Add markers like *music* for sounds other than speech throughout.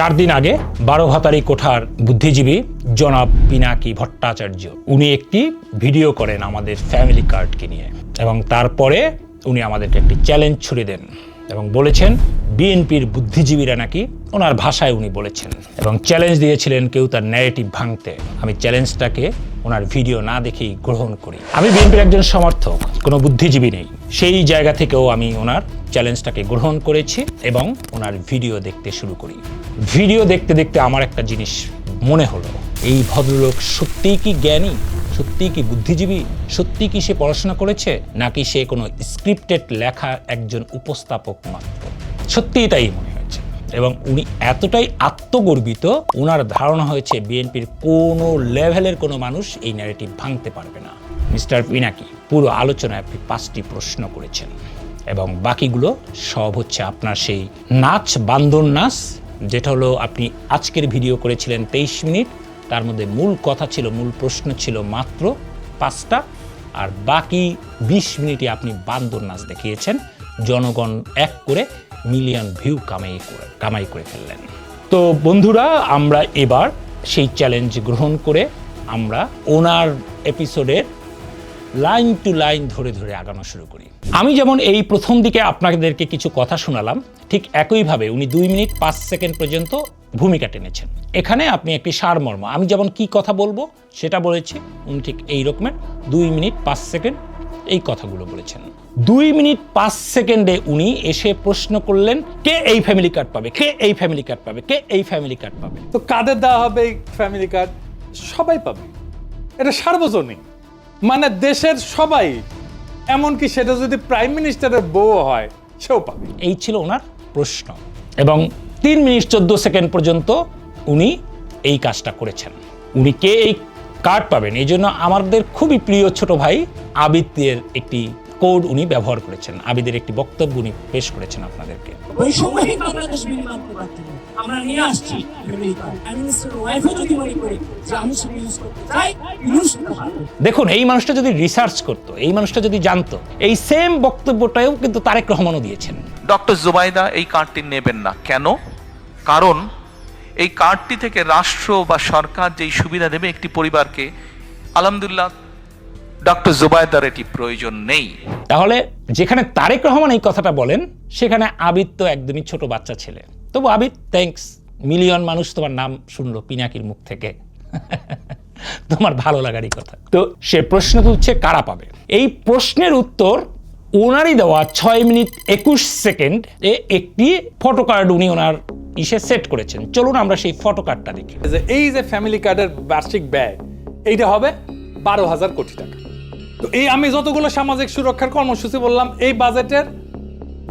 চার দিন আগে বারো ভাতারি কোঠার বুদ্ধিজীবী জনাব পিনাকি ভট্টাচার্য, উনি একটি ভিডিও করেন আমাদের ফ্যামিলি কার্ডকে নিয়ে এবং তারপরে উনি আমাদেরকে একটি চ্যালেঞ্জ ছুড়ে দেন এবং বলেছেন, বিএনপির বুদ্ধিজীবীরা নাকি ওনার ভাষায় উনি বলেছেন এবং চ্যালেঞ্জ দিয়েছিলেন কেউ তার ন্যারেটিভ ভাঙতে। আমি চ্যালেঞ্জটাকে ওনার ভিডিও না দেখেই গ্রহণ করি। আমি বিএনপির একজন সমর্থক, কোনো বুদ্ধিজীবী নেই। সেই জায়গা থেকেও আমি ওনার চ্যালেঞ্জটাকে গ্রহণ করেছি এবং ওনার ভিডিও দেখতে শুরু করি। ভিডিও দেখতে দেখতে আমার একটা জিনিস মনে হলো, এই ভদ্রলোক সত্যিই কি জ্ঞানী? সত্যিই কি বুদ্ধিজীবী? সত্যিই কি সে পড়াশোনা করেছে? নাকি সে কোনো স্ক্রিপ্টেড লেখা একজন উপস্থাপক মাত্র? সত্যিই তাই মনে হয়েছে এবং উনি এতটাই আত্মগর্বিত ওনার ধারণা হয়েছে, বিএনপির কোনো লেভেলের কোনো মানুষ এই ন্যারেটিভ ভাঙতে পারবে না। মিস্টার পিনাকি পুরো আলোচনায় আপনি পাঁচটি প্রশ্ন করেছেন। এবং বাকিগুলো সব হচ্ছে আপনার সেই নাচ বান্দর নাচ যেটা হলো আপনি আজকের ভিডিও করেছিলেন তেইশ মিনিট। তার মধ্যে মূল কথা ছিল, মূল প্রশ্ন ছিল মাত্র পাঁচটা। আর বাকি বিশ মিনিটে আপনি বান্দর নাচ দেখিয়েছেন। জনগণ এক করে মিলিয়ন ভিউ কামাই করে কামাই করে ফেললেন। তো বন্ধুরা, আমরা এবার সেই চ্যালেঞ্জ গ্রহণ করে আমরা ওনার এপিসোডের লাইন টু লাইন ধরে ধরে আগানো শুরু করি। আমি যেমন এই প্রথম দিকে আপনাদেরকে কিছু কথা শোনালাম, ঠিক একইভাবে উনি দুই মিনিট পাঁচ সেকেন্ড পর্যন্ত ভূমিকা টেনেছেন। এখানে আপনি একটি সারমর্ম, আমি যেমন কি কথা বলব সেটা বলেছি, উনি ঠিক এই রকমের দুই মিনিট পাঁচ সেকেন্ড এই কথাগুলো বলেছেন। দুই মিনিট পাঁচ সেকেন্ডে উনি এসে প্রশ্ন করলেন, কে এই ফ্যামিলি কার্ড পাবে? কে এই ফ্যামিলি কার্ড পাবে? কে এই ফ্যামিলি কার্ড পাবে? তো কাদের দেওয়া হবে এই ফ্যামিলি কার্ড সবাই পাবে। এটা সার্বজনীন। মানে দেশের সবাই এমনকি সেটা যদি প্রাইম মিনিস্টারের বউ হয় সেও পাবে। এই ছিল ওনার প্রশ্ন। এবং তিন মিনিট চোদ্দ সেকেন্ড পর্যন্ত উনি এই কাজটা করেছেন। উনি কে এই কার্ড পাবেন এই জন্য আমাদের খুবই প্রিয় ছোট ভাই আবিদের একটি কোড উনি ব্যবহার করেছেন। আবিদের একটি বক্তব্য উনি পেশ করেছেন আপনাদেরকে। ওই সময়ই বাংলাদেশ বিল মানতে পারতেন আমরা নিয়ে আসছি। মনে দেখুন এই মানুষটা যদি রিসার্চ করতো এই মানুষটা যদি জানতো এই সেম বক্তব্যটাও কিন্তু তারেক রহমানও দিয়েছেন। ডক্টর জুবাইদা এই কার্ডটি নেবেন না। কেন? কারণ এই কার্ডটি থেকে রাষ্ট্র বা সরকার যেই সুবিধা দেবে একটি পরিবারকে আলহামদুলিল্লাহ ডক্টর জুবাইদার এটি প্রয়োজন নেই। তাহলে যেখানে তারেক রহমান এই কথাটা বলেন সেখানে আবিদ তো একদমই ছোট বাচ্চা ছেলে। তবু আবিদ থ্যাঙ্কস মিলিয়ন মানুষ তোমার নাম শুনলো পিনাকির মুখ থেকে। *laughs* তোমার ভালো লাগারই কথা। তো সে প্রশ্ন তুলছে, কারা পাবে? এই প্রশ্নের উত্তর ওনারই দেওয়া ছয় মিনিট একুশ সেকেন্ড এ একটি ফটো কার্ড উনি ওনার ইসে সেট করেছেন। চলুন আমরা সেই ফটো কার্ডটা দেখি। এই যে ফ্যামিলি কার্ডের বার্ষিক ব্যয়, এইটা হবে বারো হাজার কোটি টাকা। তো এই আমি যতগুলো সামাজিক সুরক্ষার কর্মসূচি বললাম, এই বাজেটের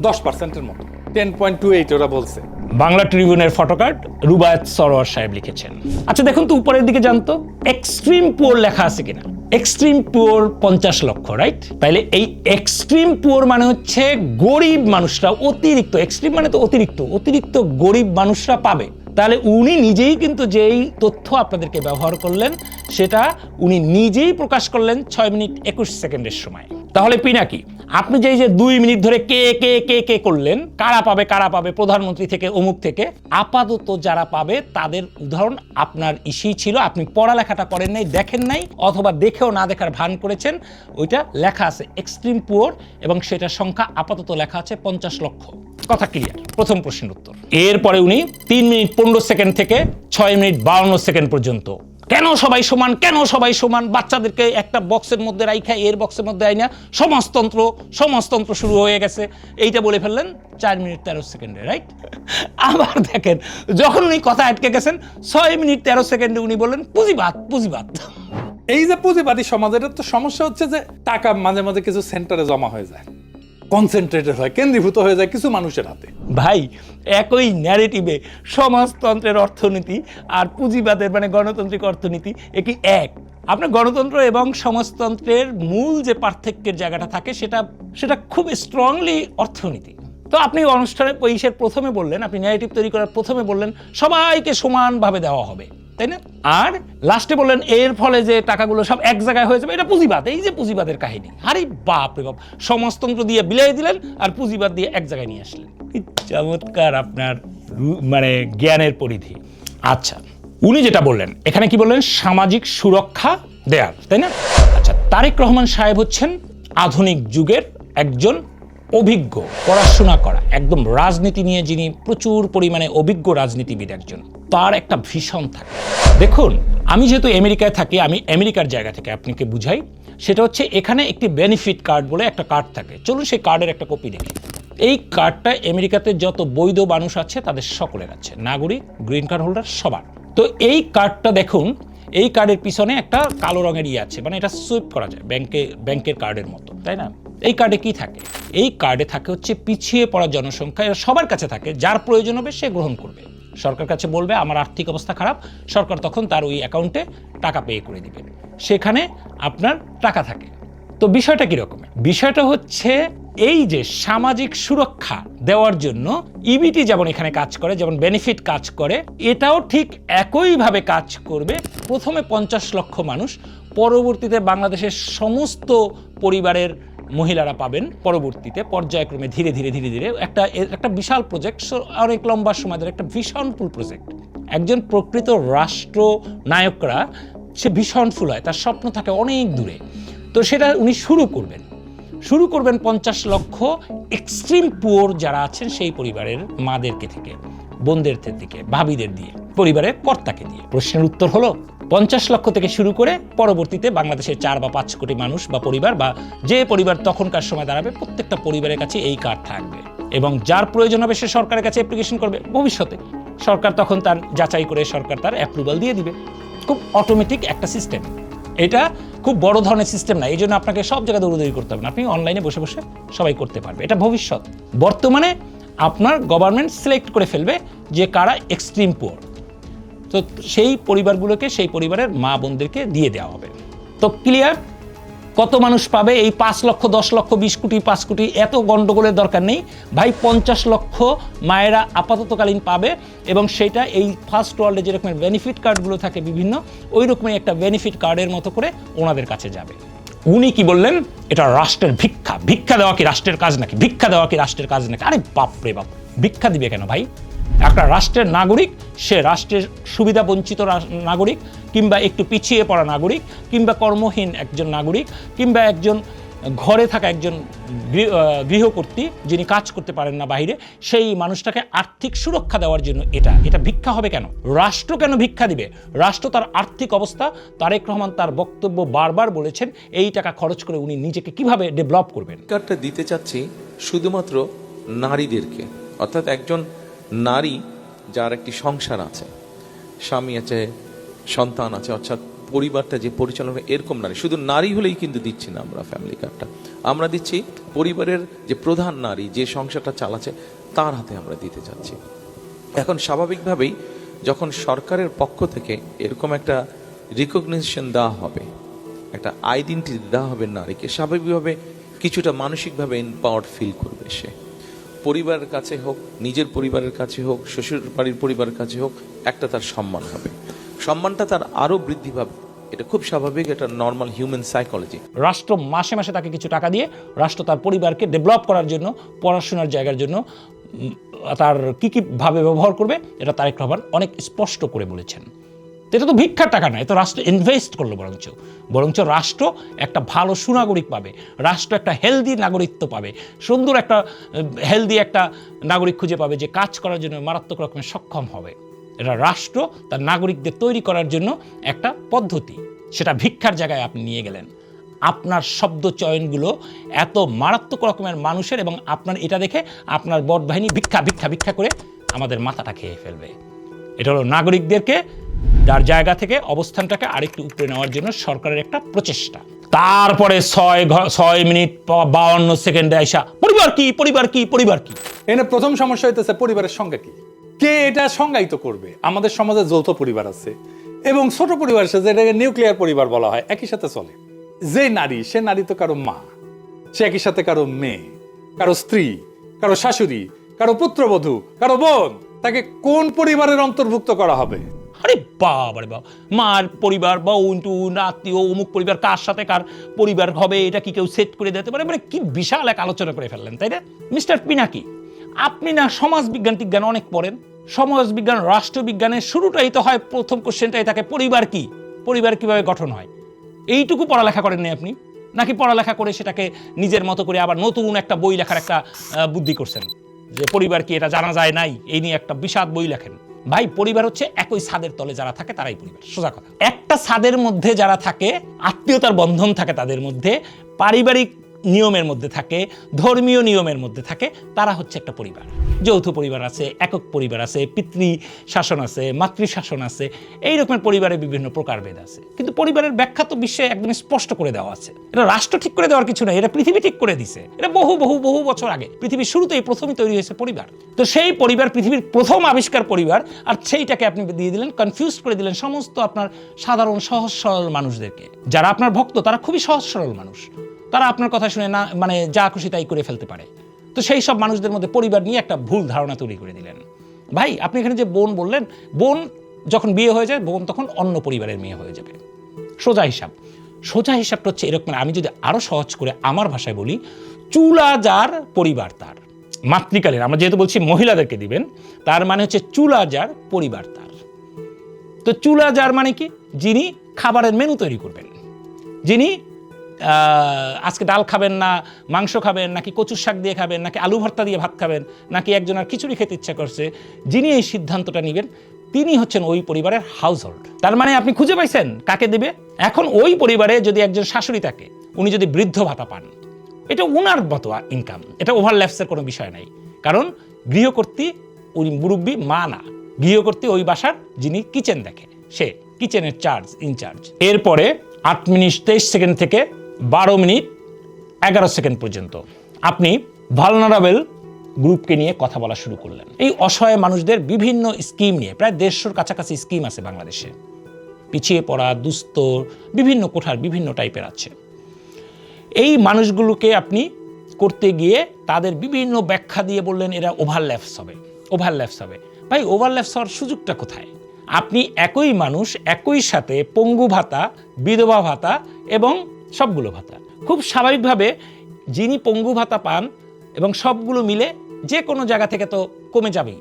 দশ পার্সেন্টের মতো। টেন পয়েন্ট টু এইট ওরা বলছে। বাংলা ট্রিবিউনের ফটোকার্ড রুবায়ত সরোয়ার সাহেব লিখেছেন। আচ্ছা দেখুন তো উপরের দিকে জানতো এক্সট্রিম পুয়ার লেখা আছে কিনা? এক্সট্রিম পুয়ার পঞ্চাশ লক্ষ রাইট তাইলে এই এক্সট্রিম পুয়ার মানে হচ্ছে গরিব মানুষরা, অতিরিক্ত। এক্সট্রিম মানে তো অতিরিক্ত। অতিরিক্ত গরিব মানুষরা পাবে। তাহলে উনি নিজেই কিন্তু যেই তথ্য আপনাদেরকে ব্যবহার করলেন, সেটা উনি নিজেই প্রকাশ করলেন ছয় মিনিট একুশ সেকেন্ডের সময়। তাহলে পিনাকি আপনি যেই যে দুই মিনিট ধরে কে কে কে কে করলেন, কারা পাবে কারা পাবে, প্রধানমন্ত্রী থেকে, অমুক থেকে, আপাতত যারা পাবে, তাদের উদাহরণ আপনার ইসি ছিল, আপনি পড়ালেখাটা করেন নাই, দেখেন নাই, অথবা দেখেও না দেখার ভান করেছেন, ওইটা লেখা আছে এক্সট্রিম পুয়ার এবং সেটার সংখ্যা আপাতত লেখা আছে পঞ্চাশ লক্ষ। কথা ক্লিয়ার প্রথম প্রশ্নের উত্তর। এরপরে উনি তিন মিনিট পনেরো সেকেন্ড থেকে ছয় মিনিট বাউন্ন সেকেন্ড পর্যন্ত। কেন সবাই সমান, কেন সবাই সমান? বাচ্চাদেরকে একটা বক্সের মধ্যে রাইখা, এর বক্সের মধ্যে আইনা। সমাজতন্ত্র সমাজতন্ত্র শুরু হয়ে গেছে। এইটা বলে ফেললেন চার মিনিট তেরো সেকেন্ডে রাইট আবার দেখেন, যখন উনি কথা আটকে গেছেন, ছয় মিনিট তেরো সেকেন্ডে উনি বললেন, পুঁজিবাদ পুঁজিবাদ। এই যে পুঁজিবাদী সমাজের তো সমস্যা হচ্ছে যে টাকা মাঝে মাঝে কিছু সেন্টারে জমা হয়ে যায়। কনসেন্ট্রেটেড হয়, কেন্দ্রীভূত হয়ে যায় কিছু মানুষের হাতে। ভাই, একই ন্যারেটিভে সমাজতন্ত্রের অর্থনীতি আর পুঁজিবাদের মানে গণতান্ত্রিক অর্থনীতি একই এক। আপনার গণতন্ত্র এবং সমাজতন্ত্রের মূল যে পার্থক্যের জায়গাটা থাকে, সেটা সেটা খুব স্ট্রংলি অর্থনীতি। তো আপনি অনুষ্ঠানে পয়সের প্রথমে বললেন, আপনি ন্যারেটিভ তৈরি করার প্রথমে বললেন, সবাইকে সমানভাবে দেওয়া হবে। তাই না? আর লাস্টে বললেন, এর ফলে যে টাকাগুলো সব এক জায়গায় হয়ে যাবে, এটা পুঁজিবাদ, এই যে পুঁজিবাদের কাহিনী। আরে বাপ রে বাপ, সমাজতন্ত্র দিয়ে বিলাই দিলেন আর পুঁজিবাদ দিয়ে এক জায়গায় নিয়ে আসলেন। চমৎকার আপনার মানে জ্ঞানের পরিধি। আচ্ছা উনি যেটা বললেন, এখানে কি বললেন? সামাজিক সুরক্ষা দেয়ার, তাই না? আচ্ছা তারেক রহমান সাহেব হচ্ছেন আধুনিক যুগের একজন অভিজ্ঞ, পড়াশোনা করা, একদম রাজনীতি নিয়ে যিনি প্রচুর পরিমাণে অভিজ্ঞ রাজনীতিবিদ একজন, তার একটা ভীষণ থাকে। দেখুন, আমি যেহেতু আমেরিকায় থাকি, আমি আমেরিকার জায়গা থেকে আপনাকে বুঝাই, সেটা হচ্ছে এখানে একটি বেনিফিট কার্ড বলে একটা কার্ড থাকে। চলুন সেই কার্ডের একটা কপি দেখি। এই কার্ডটা আমেরিকাতে যত বৈধ মানুষ আছে, তাদের সকলের আছে, নাগরিক গ্রিন কার্ড হোল্ডার সবার। তো এই কার্ডটা দেখুন, এই কার্ডের পিছনে একটা কালো রঙের ইয়ে আছে মানে এটা সুইপ করা যায় ব্যাংকে ব্যাংকের কার্ডের মতো, তাই না? এই কার্ডে কি থাকে? এই কার্ডে থাকে হচ্ছে পিছিয়ে পড়া জনসংখ্যা, এরা সবার কাছে থাকে, যার প্রয়োজন হবে সে গ্রহণ করবে। সরকার কাছে বলবে, আমার আর্থিক অবস্থা খারাপ। সরকার তখন তার ওই অ্যাকাউন্টে টাকা পে করে দিবে। সেখানে আপনার টাকা থাকে। তো বিষয়টা কীরকম বিষয়টা হচ্ছে এই যে সামাজিক সুরক্ষা দেওয়ার জন্য ইবিটি যেমন এখানে কাজ করে, যেমন বেনিফিট কাজ করে, এটাও ঠিক একইভাবে কাজ করবে। প্রথমে পঞ্চাশ লক্ষ মানুষ, পরবর্তীতে বাংলাদেশের সমস্ত পরিবারের মহিলারা পাবেন পরবর্তীতে, পর্যায়ক্রমে ধীরে ধীরে ধীরে ধীরে একটা একটা বিশাল প্রজেক্ট অনেক লম্বা সময় ধরে একটা ভীষণ ফুল প্রজেক্ট একজন প্রকৃত রাষ্ট্র নায়করা, সে ভীষণ ফুল হয়, তার স্বপ্ন থাকে অনেক দূরে। তো সেটা উনি শুরু করবেন। শুরু করবেন পঞ্চাশ লক্ষ এক্সট্রিম পুয়োর যারা আছেন, সেই পরিবারের মাদেরকে থেকে। বোনদের থেকে ভাবিদের দিয়ে, পরিবারের কর্তাকে দিয়ে। প্রশ্নের উত্তর হলো, পঞ্চাশ লক্ষ থেকে শুরু করে পরবর্তীতে বাংলাদেশের চার বা পাঁচ কোটি মানুষ বা পরিবার বা যে পরিবার তখনকার সময় দাঁড়াবে, প্রত্যেকটা পরিবারের কাছে এই কার্ড থাকবে। এবং যার প্রয়োজন হবে সে সরকারের কাছে অ্যাপ্লিকেশন করবে। ভবিষ্যতে সরকার তখন তার যাচাই করে সরকার তার অ্যাপ্রুভাল দিয়ে দিবে। খুব অটোমেটিক একটা সিস্টেম এটা খুব বড় ধরনের সিস্টেম না এই জন্য আপনাকে সব জায়গায় দৌড়দৌড়ি করতে হবে না। আপনি অনলাইনে বসে বসে সবাই করতে পারবে। এটা ভবিষ্যৎ। বর্তমানে আপনার গভর্নমেন্ট সিলেক্ট করে ফেলবে যে কারা এক্সট্রিম পুয়ার তো সেই পরিবারগুলোকে, সেই পরিবারের মা বোনদেরকে দিয়ে দেওয়া হবে। তো ক্লিয়ার কত মানুষ পাবে? এই পাঁচ লক্ষ, দশ লক্ষ, বিশ কোটি, পাঁচ কোটি, এত গণ্ডগোলের দরকার নেই। ভাই, পঞ্চাশ লক্ষ মায়েরা আপাততকালীন পাবে এবং সেটা এই ফার্স্ট ওয়ার্ল্ডে যেরকমের বেনিফিট কার্ডগুলো থাকে বিভিন্ন ওই রকমই একটা বেনিফিট কার্ডের মতো করে ওনাদের কাছে যাবে। উনি কি বললেন? এটা রাষ্ট্রের ভিক্ষা। ভিক্ষা দেওয়া কি রাষ্ট্রের কাজ নাকি? ভিক্ষা দেওয়া কি রাষ্ট্রের কাজ নাকি? আরে বাপ রে বাপ। ভিক্ষা দিবে কেন ভাই? একটা রাষ্ট্রের নাগরিক, সে রাষ্ট্রের সুবিধা বঞ্চিত নাগরিক, কিংবা একটু পিছিয়ে পড়া নাগরিক, কিংবা কর্মহীন একজন নাগরিক, কিংবা একজন ঘরে থাকা একজন গৃহ- আহ, গৃহকর্ত্রী যিনি কাজ করতে পারেন না বাইরে সেই মানুষটাকে আর্থিক সুরক্ষা দেওয়ার জন্য এটা এটা ভিক্ষা হবে কেন? রাষ্ট্র কেন ভিক্ষা দিবে? রাষ্ট্র তার আর্থিক অবস্থা তারেক রহমান তার বক্তব্য বারবার বলেছেন এই টাকা খরচ করে উনি নিজেকে কীভাবে ডেভেলপ করবেন? কার্ডটা দিতে চাচ্ছি শুধুমাত্র নারীদেরকে অর্থাৎ একজন নারী যার একটি সংসার আছে স্বামী আছে সন্তান আছে অর্থাৎ পরিবারটা যে পরিচালনা এরকম নারী। শুধু নারী হলেই কিন্তু দিচ্ছি না আমরা ফ্যামিলি কার্ডটা আমরা দিচ্ছি পরিবারের যে প্রধান নারী যে সংসারটা চালাচ্ছে, তার হাতে আমরা দিতে চাচ্ছি। এখন স্বাভাবিকভাবেই যখন সরকারের পক্ষ থেকে এরকম একটা রিকগনিশন দেওয়া হবে, একটা আইডেন্টিটি দেওয়া হবে নারীকে, স্বাভাবিকভাবে কিছুটা মানসিকভাবে এম্পাওয়ার্ড ফিল করবে সে। পরিবারের কাছে হোক, নিজের পরিবারের কাছে হোক শ্বশুর বাড়ির পরিবারের কাছে হোক, একটা তার সম্মান হবে। সম্মানটা তার আরও বৃদ্ধি পাবে। এটা খুব স্বাভাবিক, এটা নর্মাল হিউম্যান সাইকোলজি রাষ্ট্র মাসে মাসে তাকে কিছু টাকা দিয়ে রাষ্ট্র তার পরিবারকে ডেভেলপ করার জন্য, পড়াশোনার জায়গার জন্য তার কী কী ভাবে ব্যবহার করবে, এটা তারেক রহমান অনেক স্পষ্ট করে বলেছেন। এটা তো ভিক্ষার টাকা না এটা রাষ্ট্র ইনভেস্ট করল বরঞ্চ। বরঞ্চ রাষ্ট্র একটা ভালো সুনাগরিক পাবে, রাষ্ট্র একটা হেলদি নাগরিকত্ব পাবে, সুন্দর একটা হেলদি একটা নাগরিক খুঁজে পাবে যে কাজ করার জন্য মারাত্মক রকমের সক্ষম হবে। এটা রাষ্ট্র তার নাগরিকদের তৈরি করার জন্য একটা পদ্ধতি। সেটা ভিক্ষার জায়গায় আপনি নিয়ে গেলেন। আপনার শব্দ চয়নগুলো এত মারাত্মক রকমের মানুষের এবং আপনার এটা দেখে আপনার বট বাহিনী ভিক্ষা ভিক্ষা ভিক্ষা করে আমাদের মাথাটা খেয়ে ফেলবে। এটা হলো নাগরিকদেরকে তার জায়গা থেকে অবস্থানটাকে আরেকটু উপরে নেওয়ার জন্য সরকারের একটা প্রচেষ্টা। তারপরে ছয় ছয় মিনিট বাউন্ন সেকেন্ডে আইসা, পরিবার কি পরিবার কি পরিবার কি? এখানে প্রথম সমস্যা হইতেছে পরিবারের সঙ্গে কি? কে এটা সংজ্ঞায়িত করবে? আমাদের সমাজে যৌথ পরিবার আছে। এবং ছোট পরিবার আছে, যেটাকে নিউক্লিয়ার পরিবার বলা হয়, একই সাথে চলে। যে নারী, সে নারী তো কারও মা, সে একই সাথে কারও মেয়ে, কারও স্ত্রী, কারও শাশুড়ি, কারও পুত্রবধূ, কারও বোন, তাকে কোন পরিবারের অন্তর্ভুক্ত করা হবে? আরে বাবা রে বাবা, মার পরিবার বা উন্টু আত্মীয় অমুক পরিবার কার সাথে কার পরিবার হবে, এটা কি কেউ সেট করে দিতে পারে? মানে কি বিশাল এক আলোচনা করে ফেললেন, তাই না? মিস্টার পিনাকি আপনি না সমাজ বিজ্ঞান টিজ্ঞান অনেক পড়েন। সমাজবিজ্ঞান রাষ্ট্রবিজ্ঞানের শুরুটাই তো হয় প্রথম কোশ্চেনটাই থাকে, পরিবার কি? পরিবার কীভাবে গঠন হয়? এইটুকু পড়ালেখা করেননি আপনি? নাকি পড়ালেখা করে সেটাকে নিজের মতো করে আবার নতুন একটা বই লেখার একটা বুদ্ধি করছেন? যে পরিবার কি এটা জানা যায় নাই? এই নিয়ে একটা বিষাদ বই লেখেন। ভাই, পরিবার হচ্ছে একই ছাদের তলে যারা থাকে তারাই পরিবার, সোজা কথা। একটা ছাদের মধ্যে যারা থাকে, আত্মীয়তার বন্ধন থাকে তাদের মধ্যে, পারিবারিক নিয়মের মধ্যে থাকে, ধর্মীয় নিয়মের মধ্যে থাকে, তারা হচ্ছে একটা পরিবার। যৌথ পরিবার আছে, একক পরিবার আছে পিতৃ শাসন আছে মাতৃ শাসন আছে এই রকমের পরিবারের বিভিন্ন প্রকারভেদ আছে। কিন্তু পরিবারের ব্যাখ্যা তো বিশ্বে একদম স্পষ্ট করে দেওয়া আছে। এটা রাষ্ট্র ঠিক করে দেওয়ার কিছু নয় এটা পৃথিবী ঠিক করে দিছে। এটা বহু বহু বহু বছর আগে। পৃথিবীর শুরুতেই প্রথমই তৈরি হয়েছে পরিবার। তো সেই পরিবার, পৃথিবীর প্রথম আবিষ্কার পরিবার, আর সেইটাকে আপনি দিয়ে দিলেন কনফিউজ করে দিলেন সমস্ত আপনার সাধারণ সহজ সরল মানুষদেরকে। যারা আপনার ভক্ত, তারা খুবই সহজ সরল মানুষ। তারা আপনার কথা শুনে না মানে যা খুশি তাই করে ফেলতে পারে। তো সেই সব মানুষদের মধ্যে পরিবার নিয়ে একটা ভুল ধারণা তৈরি করে দিলেন। ভাই, আপনি এখানে যে বোন বললেন, বোন যখন বিয়ে হয়ে যায়, বোন তখন অন্য পরিবারের মেয়ে হয়ে যাবে। সোজা হিসাব। সোজা হিসাবটা হচ্ছে এরকম আমি যদি আরও সহজ করে আমার ভাষায় বলি, চুলা যার পরিবার তার। মাতৃকালীন, আমরা যেহেতু বলছি মহিলাদেরকে দিবেন, তার মানে হচ্ছে চুলা যার পরিবার তার। তো চুলা যার মানে কি? যিনি খাবারের মেনু তৈরি করবেন। যিনি আজকে ডাল খাবেন না, মাংস খাবেন, নাকি কচুর শাক দিয়ে খাবেন, নাকি আলু ভর্তা দিয়ে ভাত খাবেন, নাকি একজনের খিচুড়ি খেতে ইচ্ছা করছে, যিনি এই সিদ্ধান্তটা নেবেন, তিনি হচ্ছেন ওই পরিবারের হাউস হোল্ড তার মানে আপনি খুঁজে পাইছেন কাকে দেবে? এখন ওই পরিবারে যদি একজন শাশুড়ি থাকে, উনি যদি বৃদ্ধ ভাতা পান, এটা উনার মতো ইনকাম এটা ওভারল্যাপসের কোনো বিষয় নাই। কারণ গৃহকর্ত্রী উনি মুরব্বী মা না, গৃহকর্ত্রী ওই বাসার যিনি কিচেন দেখে, সে কিচেনের চার্জ ইনচার্জ এরপরে আট মিনিট তেইশ সেকেন্ড থেকে বারো মিনিট, এগারো সেকেন্ড পর্যন্ত। আপনি ভালনারাবেল গ্রুপকে নিয়ে কথা বলা শুরু করলেন। এই অসহায় মানুষদের বিভিন্ন স্কিম নিয়ে, প্রায় দেড়শোর কাছাকাছি স্কিম আছে বাংলাদেশে। পিছিয়ে পড়া, দুস্থ, বিভিন্ন কোঠার, বিভিন্ন টাইপের আছে। এই মানুষগুলোকে আপনি করতে গিয়ে তাদের বিভিন্ন ব্যাখ্যা দিয়ে বললেন, এরা ওভারল্যাপস হবে ওভারল্যাপস হবে। ভাই ওভারল্যাপস হওয়ার সুযোগটা কোথায়? আপনি একই মানুষ, একই সাথে পঙ্গু ভাতা, বিধবা ভাতা এবং সবগুলো ভাতা। খুব স্বাভাবিকভাবে যিনি পঙ্গু ভাতা পান এবং সবগুলো মিলে যে কোনো জায়গা থেকে তো কমে যাবেই,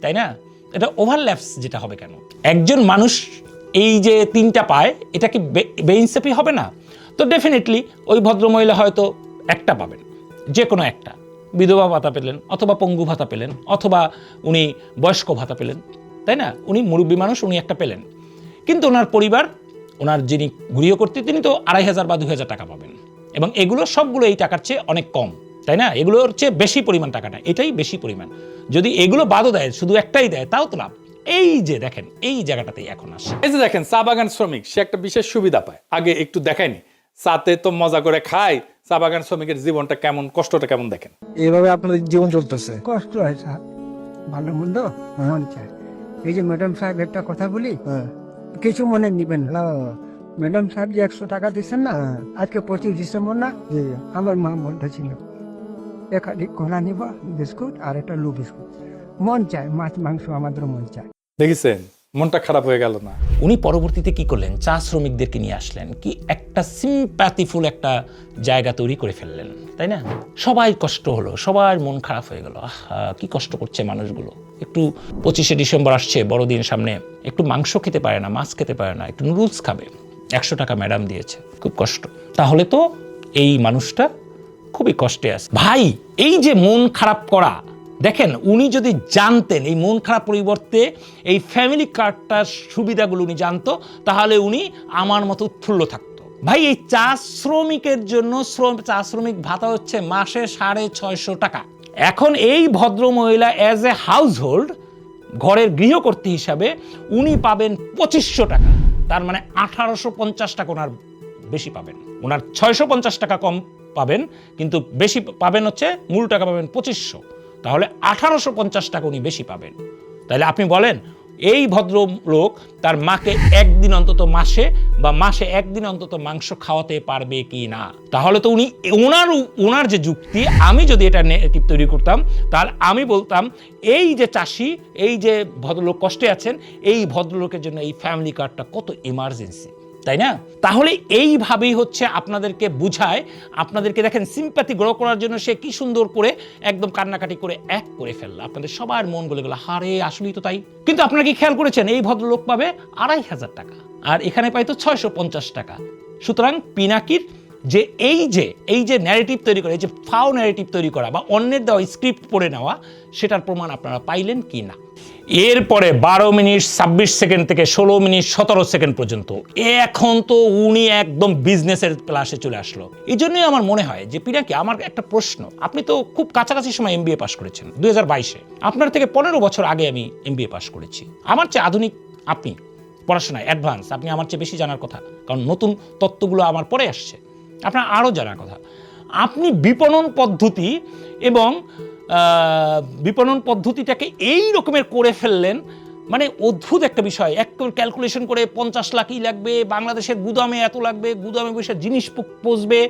তাই না? এটা ওভারল্যাপস যেটা হবে কেন? একজন মানুষ এই যে তিনটা পায়, এটা কি বে- বেইনসাফি হবে না? তো ডেফিনেটলি ওই ভদ্রমহিলা হয়তো একটা পাবেন যে কোনো একটা। বিধবা ভাতা পেলেন অথবা পঙ্গু ভাতা পেলেন অথবা উনি বয়স্ক ভাতা পেলেন, তাই না? উনি মুরব্বী মানুষ, উনি একটা পেলেন। কিন্তু ওনার পরিবার ওনার যিনি গৃহকর্ত্রী তিনি তো আড়াই হাজার বা দু হাজার টাকা পাবেন। এবং এগুলো সবগুলো এই টাকার চেয়ে অনেক কম তাই না? এগুলোর চেয়ে বেশি পরিমাণ টাকাটা এটাই বেশি পরিমাণ। যদি এগুলো বাদও দেয় শুধু একটাই দেয় তাও তো লাভ। এই যে দেখেন এই জায়গাটাতেই এখন আসে এই যে দেখেন চা বাগান শ্রমিক সে একটা বিশেষ সুবিধা পায়। আগে একটু দেখায়নি চাতে তো মজা করে খায় চা বাগান শ্রমিকের জীবনটা কেমন কষ্টটা কেমন দেখেন? এইভাবে আপনাদের জীবন চলতেছে। কষ্ট হয় স্যার ভালো মন্দ মন চায়। এই যে ম্যাডাম সাহেব একটা কথা বলি হ্যাঁ। কিছু মনে নিবেন না। ম্যাডাম স্যার যে একশো টাকা দিচ্ছেন না আজকে পঁচিশ ডিসেম্বর না? আমার মা বলতেছিল একাধিক কলা নিব বিস্কুট আর একটা লু বিস্কুট মন চায় মাছ মাংস আমাদের মন চায়। দেখেছেন? মনটা খারাপ হয়ে গেল না। উনি পরবর্তীতে কি করলেন? চা শ্রমিকদেরকে নিয়ে আসলেন। কি একটা সিম্প্যাথিফুল একটা জায়গা তৈরি করে ফেললেন, তাই না? সবাই কষ্ট হলো, সবার মন খারাপ হয়ে গেল। কি কষ্ট করছে মানুষগুলো। একটু পঁচিশে ডিসেম্বর আসছে, বড়দিন সামনে। একটু মাংস খেতে পারে না, মাছ খেতে পারে না, একটু নুডলস খাবে। একশো টাকা ম্যাডাম দিয়েছে, খুব কষ্ট। তাহলে তো এই মানুষটা খুবই কষ্টে আছে। ভাই, এই যে মন খারাপ করা দেখেন, উনি যদি জানতেন, এই মন খারাপ পরিবর্তে এই ফ্যামিলি কার্ডটার সুবিধাগুলো উনি জানতো, তাহলে উনি আমার মতো উৎফুল্ল থাকতো। ভাই, এই চা শ্রমিকের জন্য শ্রম চা শ্রমিক ভাতা হচ্ছে মাসে সাড়ে ছয়শো টাকা। এখন এই ভদ্র মহিলা অ্যাজ এ হাউস হোল্ড ঘরের গৃহকর্ত্রী হিসাবে উনি পাবেন পঁচিশশো টাকা। তার মানে আঠারোশো পঞ্চাশ টাকা ওনার বেশি পাবেন। ওনার ছয়শো পঞ্চাশ টাকা কম পাবেন, কিন্তু বেশি পাবেন হচ্ছে, মূল টাকা পাবেন পঁচিশশো। তাহলে আঠারোশো পঞ্চাশ টাকা উনি বেশি পাবেন। তাহলে আপনি বলেন, এই ভদ্র লোক তার মাকে একদিন অন্তত মাসে বা মাসে একদিন অন্তত মাংস খাওয়াতে পারবে কি না? তাহলে তো উনি ওনার ওনার যে যুক্তি, আমি যদি এটা নেগেটিভ তৈরি করতাম, তাহলে আমি বলতাম, এই যে চাষি, এই যে ভদ্রলোক কষ্টে আছেন, এই ভদ্রলোকের জন্য এই ফ্যামিলি কার্ডটা কত ইমার্জেন্সি তাই না? তাহলে এইভাবেই হচ্ছে আপনাদেরকে বুঝায়, আপনাদেরকে দেখেন সিম্প্যাথি গ্রো করার জন্য সে কি সুন্দর করে একদম কান্নাকাটি করে এক করে ফেলল। আপনাদের সবার মন বলে গেল, হারে আসলেই তো তাই। কিন্তু আপনারা কি খেয়াল করেছেন? এই ভদ্রলোক পাবে আড়াই হাজার টাকা, আর এখানে পাই তো ছয়শো পঞ্চাশ টাকা। সুতরাং পিনাকির যে এই যে এই যে ন্যারেটিভ তৈরি করা, এই যে ফাও ন্যারেটিভ তৈরি করা বা অন্যের দেওয়া স্ক্রিপ্ট পড়ে নেওয়া, সেটার প্রমাণ আপনারা পাইলেন কি না? এরপরে বারো মিনিট ছাব্বিশ সেকেন্ড থেকে ষোলো মিনিট সতেরো সেকেন্ড পর্যন্ত। এখন তো উনি একদম বিজনেসের ক্লাসে চলে আসলো। এই জন্যই আমার মনে হয় যে পিনাকি আমার একটা প্রশ্ন। আপনি তো খুব কাছাকাছি সময় এমবিএ পাশ করেছেন, দুই হাজার বাইশে। আপনার থেকে পনেরো বছর আগে আমি এমবিএ পাশ করেছি। আমার চেয়ে আধুনিক আপনি, পড়াশোনায় অ্যাডভান্স আপনি আমার চেয়ে বেশি জানার কথা। কারণ নতুন তত্ত্বগুলো আমার পরে আসছে। আপনার আরও জানার কথা। আপনি বিপণন পদ্ধতি এবং বিপণন পদ্ধতিটাকে এই রকমের করে ফেললেন মানে অদ্ভুত একটা বিষয়। এক ক্যালকুলেশন করে পঞ্চাশ লাখই লাগবে, বাংলাদেশের গুদামে এত লাগবে, গুদামে বসে জিনিস পচবে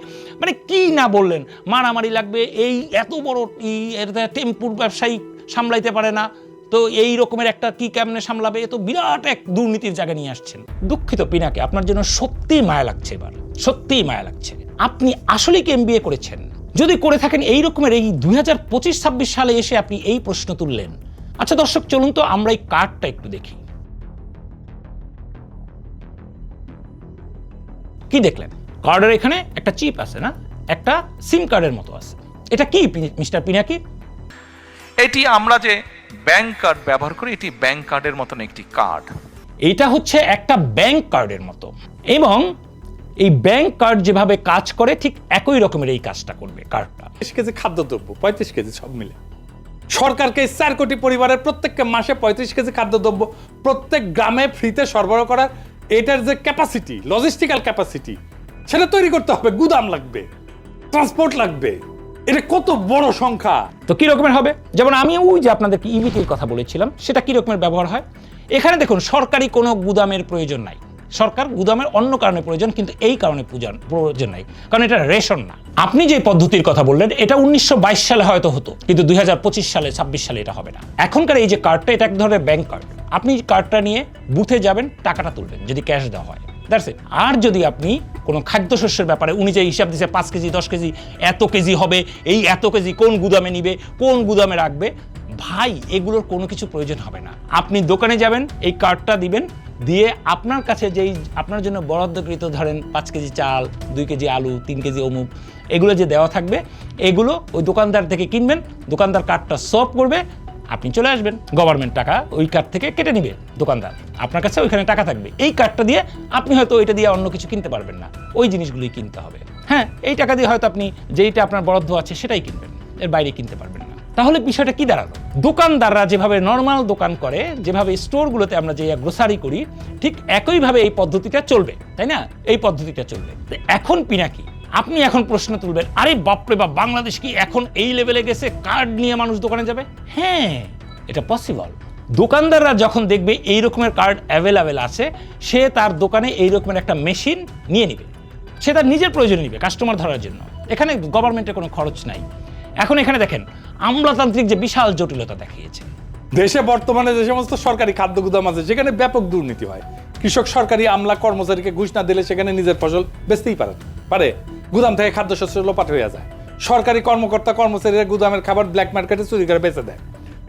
মানে কি না বললেন? মারামারি লাগবে, এই এত বড় টেম্পুর ব্যবসায়ী সামলাইতে পারে না। তো এই রকমের একটা কি কেমনে সামলাবে? তো বিরাট এক দুর্নীতির জায়গা নিয়ে আসছেন। দুঃখিত, পিনাকে, আপনার জন্য সত্যিই মায়া লাগছে এবার। সত্যিই মায়া লাগছে। আপনি আসলেই কি এমবিএ করেছেন? যদি করে থাকেন এই রকমের, এই দুই হাজার পঁচিশ, ছাব্বিশ সালে এসে আপনি এই প্রশ্ন তুললেন। আচ্ছা দর্শক, চলুন তো, আমরা এই কার্ডটা একটু দেখি। কি দেখলেন? কার্ডের এখানে একটা চিপ আছে না? একটা সিম কার্ডের মতো আছে। এটা কি মিস্টার পিনাকি? এটি আমরা যে ব্যাংক কার্ড ব্যবহার করে এটি ব্যাংক কার্ডের মতন একটি কার্ড। এটা হচ্ছে একটা ব্যাংক কার্ডের মতো। এবং এই ব্যাংক কার্ড যেভাবে কাজ করে ঠিক একই রকমের এই কাজটা করবে কার্ডটা। পঁয়ত্রিশ কেজি খাদ্যদ্রব্য পঁয়ত্রিশ কেজি সব মিলে। সরকারকে চার কোটি পরিবারের প্রত্যেককে মাসে পঁয়ত্রিশ কেজি খাদ্যদ্রব্য প্রত্যেক গ্রামে ফ্রিতে সরবরাহ করার এটার যে ক্যাপাসিটি লজিস্টিক্যাল ক্যাপাসিটি সেটা তৈরি করতে হবে। গুদাম লাগবে ট্রান্সপোর্ট লাগবে। এটা কত বড় সংখ্যা? তো কি রকমের হবে? যেমন আমি ওই যে আপনাদেরকে ইবিটির কথা বলেছিলাম, সেটা কি রকমের ব্যবহার হয়? এখানে দেখুন, সরকারি কোনো গুদামের প্রয়োজন নাই। সরকার গুদামের অন্য কারণে প্রয়োজন, কিন্তু এই কারণে পূজন প্রয়োজন নাই। কারণ এটা রেশন না। আপনি যে পদ্ধতির কথা বললেন, এটা উনিশশো বাইশ সালে হয়তো হতো, কিন্তু দুই হাজার পঁচিশ সালে, ছাব্বিশ সালে এটা হবে না। এখনকার এই যে কার্ডটা এটা এক ধরনের ব্যাংক কার্ড আপনি কার্ডটা নিয়ে বুথে যাবেন, টাকাটা তুলবেন, যদি ক্যাশ দেওয়া হয়। দ্যাটস ইট আর যদি আপনি কোনো খাদ্যশস্যের ব্যাপারে উনি যে হিসাব দিচ্ছে পাঁচ কেজি, দশ কেজি, এত কেজি হবে, এই এত কেজি কোন গুদামে নিবে, কোন গুদামে রাখবে, ভাই, এগুলোর কোনো কিছু প্রয়োজন হবে না। আপনি দোকানে যাবেন, এই কার্ডটা দিবেন, দিয়ে আপনার কাছে যেই, আপনার জন্য বরাদ্দকৃত ধরেন পাঁচ কেজি চাল, দুই কেজি আলু, তিন কেজি অমুক, এগুলো যে দেওয়া থাকবে, এগুলো ওই দোকানদার থেকে কিনবেন, দোকানদার কার্ডটা সফ করবে আপনি চলে আসবেন গভর্নমেন্ট টাকা ওই কার্ড থেকে কেটে নিবে দোকানদার। আপনার কাছে ওইখানে টাকা থাকবে। এই কার্ডটা দিয়ে আপনি হয়তো ওইটা দিয়ে অন্য কিছু কিনতে পারবেন না। ওই জিনিসগুলোই কিনতে হবে। হ্যাঁ এই টাকা দিয়ে হয়তো আপনি যেইটা আপনার বরাদ্দ আছে সেটাই কিনবেন। এর বাইরে কিনতে পারবেন না। তাহলে বিষয়টা কি দাঁড়াল? দোকানদাররা যেভাবে নর্মাল দোকান করে, যেভাবে স্টোরগুলোতে আমরা যে গ্রোসারি করি, ঠিক একইভাবে এই পদ্ধতিটা চলবে, তাই না? এই পদ্ধতিটা চলবে। এখন পিনাকি আপনি এখন প্রশ্ন তুলবেন, আরে বাপরে বা বাংলাদেশ কি এখন এই লেভেলে গেছে? কার্ড নিয়ে মানুষ দোকানে যাবে? হ্যাঁ এটা পসিবল দোকানদাররা যখন দেখবে এই রকমের কার্ড অ্যাভেলেবেল আছে, সে তার দোকানে এই রকমের একটা মেশিন নিয়ে নেবে। সে তার নিজের প্রয়োজনে নিবে কাস্টমার ধরার জন্য। এখানে গভর্নমেন্টের কোনো খরচ নাই। এখন এখানে দেখেন, আমলাতান্ত্রিক যে বিশাল জটিলতা দেখিয়েছে। দেশে বর্তমানে যে সমস্ত সরকারি খাদ্য গুদাম আছে যেখানে ব্যাপক দুর্নীতি হয়। কৃষক সরকারি আমলা কর্মচারীকে ঘুষ না দিলে সেখানে নিজের ফসল বেচতেই পারে পারে। গুদাম থেকে খাদ্যশস্য লোপাট হয়ে যায়। সরকারি কর্মকর্তা কর্মচারীরা গুদামের খাবার ব্ল্যাক মার্কেটে চুরি করে বেচে দেয়।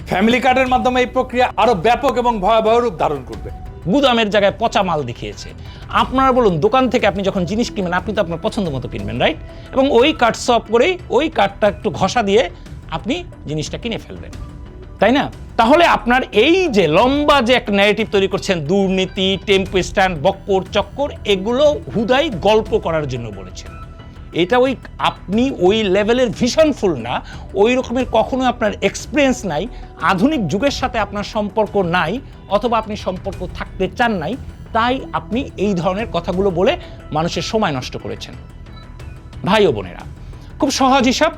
ফ্যামিলি কার্ডের মাধ্যমে এই প্রক্রিয়া আরও ব্যাপক এবং ভয়াবহ রূপ ধারণ করবে। গুদামের জায়গায় পচা মাল দেখিয়েছে। আপনারা বলুন, দোকান থেকে আপনি যখন জিনিস কিনবেন, আপনি তো আপনার পছন্দ মতো কিনবেন রাইট এবং ওই কার্ড সব করেই ওই কার্ডটা একটু ঘষা দিয়ে আপনি জিনিসটা কিনে ফেলবেন। তাই না? তাহলে আপনার এই যে লম্বা যে একটা ন্যারেটিভ তৈরি করছেন, দুর্নীতি, টেম্পো স্ট্যান্ড বক্কর, চক্কর, এগুলো হুদাই গল্প করার জন্য বলেছেন। এটা ওই আপনি ওই লেভেলের ভিশনফুল না, ওই রকমের কখনো আপনার এক্সপিরিয়েন্স নাই, আধুনিক যুগের সাথে আপনার সম্পর্ক নাই, অথবা আপনি সম্পর্ক থাকতে চান নাই, তাই আপনি এই ধরনের কথাগুলো বলে মানুষের সময় নষ্ট করেছেন। ভাই ও বোনেরা, খুব সহজ হিসাব,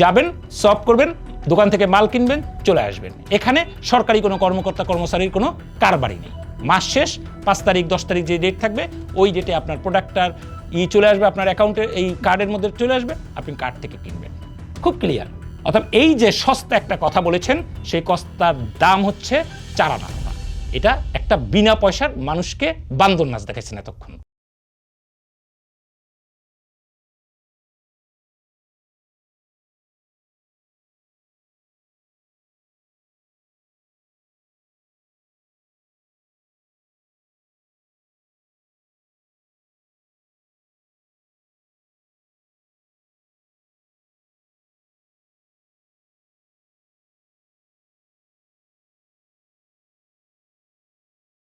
যাবেন সব করবেন, দোকান থেকে মাল কিনবেন, চলে আসবেন। এখানে সরকারি কোনো কর্মকর্তা, কর্মচারীর কোনো কারবারই নেই। মাস শেষ, পাঁচ তারিখ, দশ তারিখ যে ডেট থাকবে, ওই ডেটে আপনার প্রোডাক্টটার ই চলে আসবে আপনার অ্যাকাউন্টে, এই কার্ডের মধ্যে চলে আসবে, আপনি কার্ড থেকে কিনবেন। খুব ক্লিয়ার। অর্থাৎ এই যে সস্তা একটা কথা বলেছেন, সেই কস্তার দাম হচ্ছে চার এটা একটা বিনা পয়সার মানুষকে বান্দর নাচ দেখাচ্ছেন এতক্ষণ।